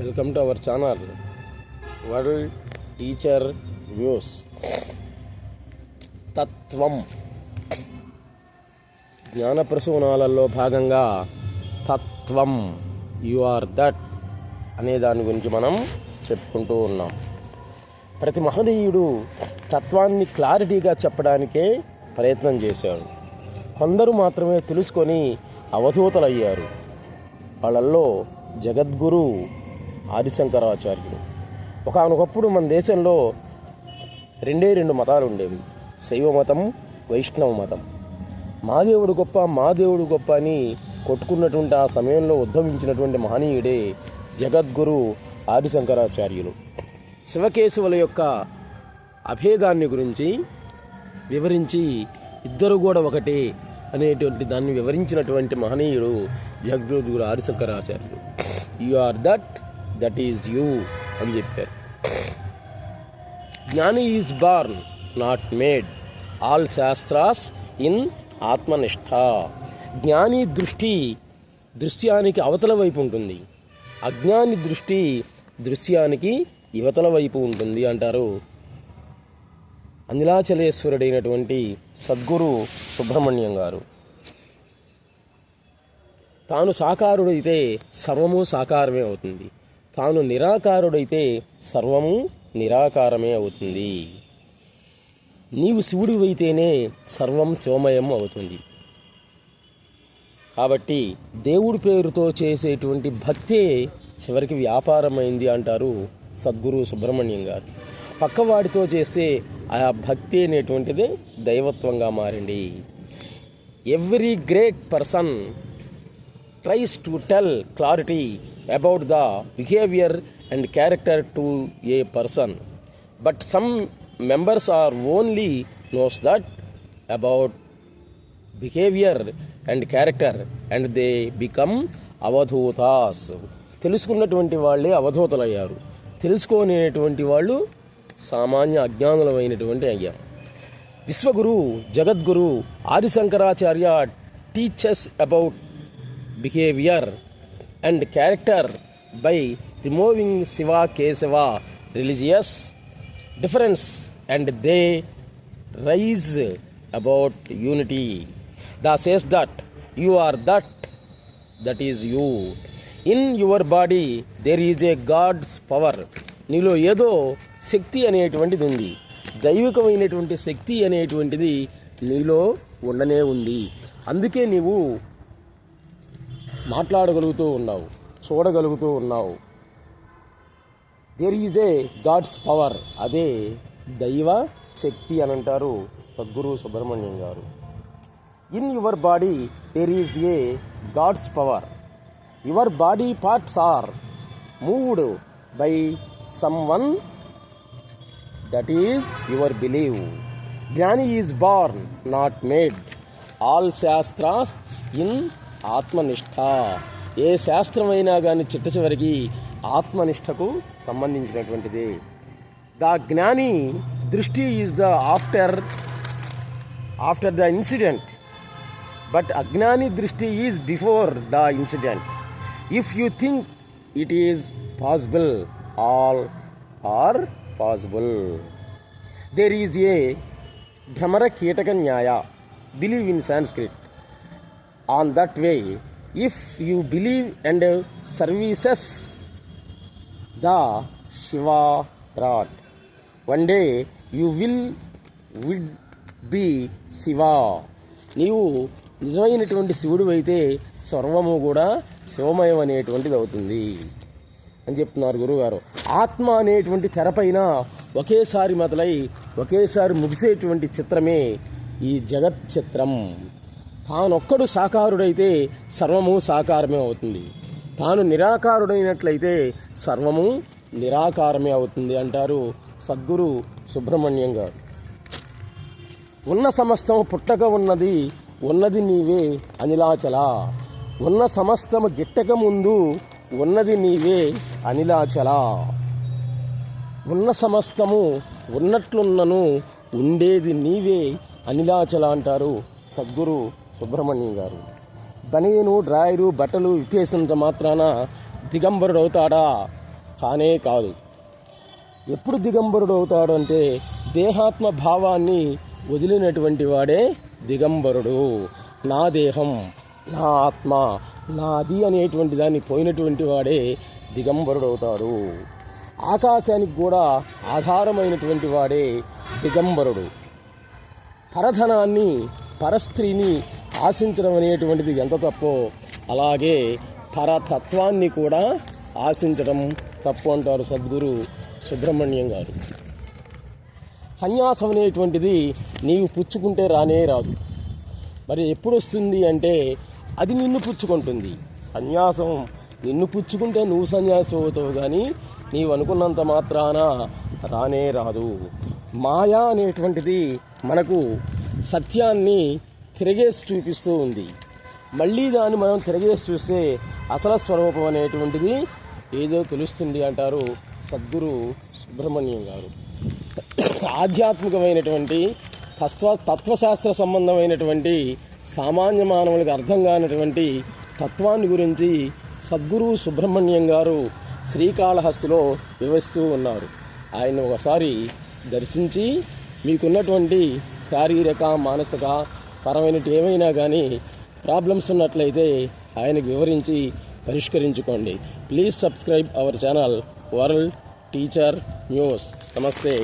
Welcome to our channel. World teacher views తత్వం. జ్ఞాన ప్రసూనాలలో భాగంగా తత్వం. యు ఆర్ దట్ అనే దాని గురించి మనం చెప్పుకుంటూ ఉన్నాం. ప్రతి మహనీయుడు తత్వాన్ని క్లారిటీగా చెప్పడానికే ప్రయత్నం చేశాడు. కొందరు మాత్రమే తెలుసుకొని అవధూతలయ్యారు. వాళ్ళల్లో జగద్గురు ఆదిశంకరాచార్యుడు. ఒకనొకప్పుడు మన దేశంలో రెండే రెండు మతాలు ఉండేవి. శైవ మతం వైష్ణవ మతం. మాదేవుడు గొప్ప మాదేవుడు గొప్ప అని కొట్టుకున్నటువంటి ఆ సమయంలో ఉద్భవించినటువంటి మహనీయుడే జగద్గురు ఆదిశంకరాచార్యులు. శివకేశవుల యొక్క అభేదాన్ని గురించి వివరించి ఇద్దరు కూడా ఒకటే అనేటువంటి దాన్ని వివరించినటువంటి మహనీయుడు జగద్గురు ఆదిశంకరాచార్యులు you are that that is you అని చెప్పారు. జ్ఞాని is born not made. All shastras in ఆత్మనిష్ట. జ్ఞాని దృష్టి దృశ్యానికి అవతల వైపు ఉంటుంది. అజ్ఞాని దృష్టి దృశ్యానికి యువతల వైపు ఉంటుంది అంటారు. అనిలాచలేశ్వరుడైనటువంటి సద్గురు సుబ్రహ్మణ్యం గారు. తాను సాకారుడైతే సర్వము సాకారమే అవుతుంది. తాను నిరాకారుడైతే సర్వము నిరాకారమే అవుతుంది. నీవు శివుడివైతేనే సర్వం శివమయం అవుతుంది. కాబట్టి దేవుడి పేరుతో చేసేటువంటి భక్తే చివరికి వ్యాపారమైంది అంటారు సద్గురు సుబ్రహ్మణ్యం గారు. పక్కవాడితో చేస్తే ఆ భక్తి అనేటువంటిది దైవత్వంగా మారింది. Every great person tries to tell clarity about the behaviour and character to a person but some members are only knows that about behaviour and character and they become avadhutas తెలుసుకున్నటువంటి వాళ్ళే అవధూతలు అయ్యారు తెలుసుకోనేటువంటి వాళ్ళు సామాన్య అజ్ఞానులమైనటువంటి అయ్యారు విశ్వగురు జగద్గురు Adi Shankaracharya teachers about behaviour and character by removing Shiva Keshava religious difference and they rise about unity. The says that you are that that is you. In your body there is a God's power. నీలో ఏదో శక్తి అనేటువంటిది ఉంది. దైవికమైనటువంటి శక్తి అనేటువంటిది నీలో ఉండనే ఉంది. అందుకే నీవు మాట్లాడగలుగుతూ ఉన్నావు చూడగలుగుతూ ఉన్నావు. There is a God's power అదే దైవ శక్తి అని అంటారు Sadguru Subrahmanyam garu. In your body there is a God's power your body parts are moved by someone that is your believe jnani is born not made all shastras in atmanishta. ఏ శాస్త్రమైనా కానీ చిట్ట చివరికి ఆత్మనిష్టకు సంబంధించినటువంటిది. The జ్ఞాని దృష్టి is the after after the incident. But అజ్ఞాని దృష్టి is before the incident. If you think it is possible all are possible. There is a bhramara keeta nyaya. Believe in Sanskrit. On that way if you believe and services the shiva rod one day you will with be Shiva నీవు నిజమైనటువంటి శివుడు అయితే సర్వము కూడా శివమయం అనేటువంటిది అవుతుంది అని చెప్తున్నారు గురువుగారు. ఆత్మ అనేటువంటి తెరపైన ఒకేసారి మొదలై ఒకేసారి ముగిసేటువంటి చిత్రమే ఈ జగత్ చిత్రం తానొక్కడు సాకారుడైతే సర్వము సాకారమే అవుతుంది. తాను నిరాకారుడైనట్లయితే సర్వము నిరాకారమే అవుతుంది అంటారు సద్గురు సుబ్రహ్మణ్యం గారు. ఉన్న సమస్తము పుట్టక ఉన్నది ఉన్నది నీవే అనిలాచల. ఉన్న సమస్తము గిట్టక ముందు ఉన్నది నీవే అనిలాచల. ఉన్న సమస్తము ఉన్నట్లున్నను ఉండేది నీవే అనిలాచల అంటారు సద్గురు సుబ్రహ్మణ్యం గారు. బనీను డ్రాయరు బట్టలు విప్పేసినంత మాత్రాన దిగంబరుడు అవుతాడా కానే కాదు. ఎప్పుడు దిగంబరుడు అవుతాడు అంటే దేహాత్మ భావాన్ని వదిలినటువంటి వాడే దిగంబరుడు. నా దేహం నా ఆత్మ నాది అనేటువంటి దాన్ని పోయినటువంటి వాడే దిగంబరుడు అవుతాడు ఆకాశానికి కూడా ఆధారమైనటువంటి వాడే దిగంబరుడు. పరధనాన్ని పరస్త్రీని ఆశించడం అనేటువంటిది ఎంత తప్పో అలాగే పరతత్వాన్ని కూడా ఆశించడం తప్పు అంటారు సద్గురు సుబ్రహ్మణ్యం గారు. సన్యాసం అనేటువంటిది నీవు పుచ్చుకుంటే రానే రాదు. మరి ఎప్పుడు వస్తుంది అంటే అది నిన్ను పుచ్చుకుంటుంది. సన్యాసం నిన్ను పుచ్చుకుంటే నువ్వు సన్యాసం అవుతావు కానీ నీవు అనుకున్నంత మాత్రాన రానే రాదు. మాయా అనేటువంటిది మనకు సత్యాన్ని తిరగేసి చూపిస్తూ ఉంది. మళ్ళీ దాన్ని మనం తిరగేసి చూస్తే అసల స్వరూపం అనేటువంటిది ఏదో తెలుస్తుంది అంటారు సద్గురు సుబ్రహ్మణ్యం గారు. ఆధ్యాత్మికమైనటువంటి తత్వ తత్వశాస్త్ర సంబంధమైనటువంటి సామాన్య మానవులకు అర్థం కానటువంటి తత్వాన్ని గురించి సద్గురు సుబ్రహ్మణ్యం గారు శ్రీకాళహస్తిలో వివరిస్తూ ఉన్నారు. ఆయన ఒకసారి దర్శించి మీకున్నటువంటి శారీరక మానసిక పరమైనటి ఏమైనా కానీ ప్రాబ్లమ్స్ ఉన్నట్లయితే ఆయనకు వివరించి పరిష్కరించుకోండి. Please subscribe our channel world teacher news. నమస్తే.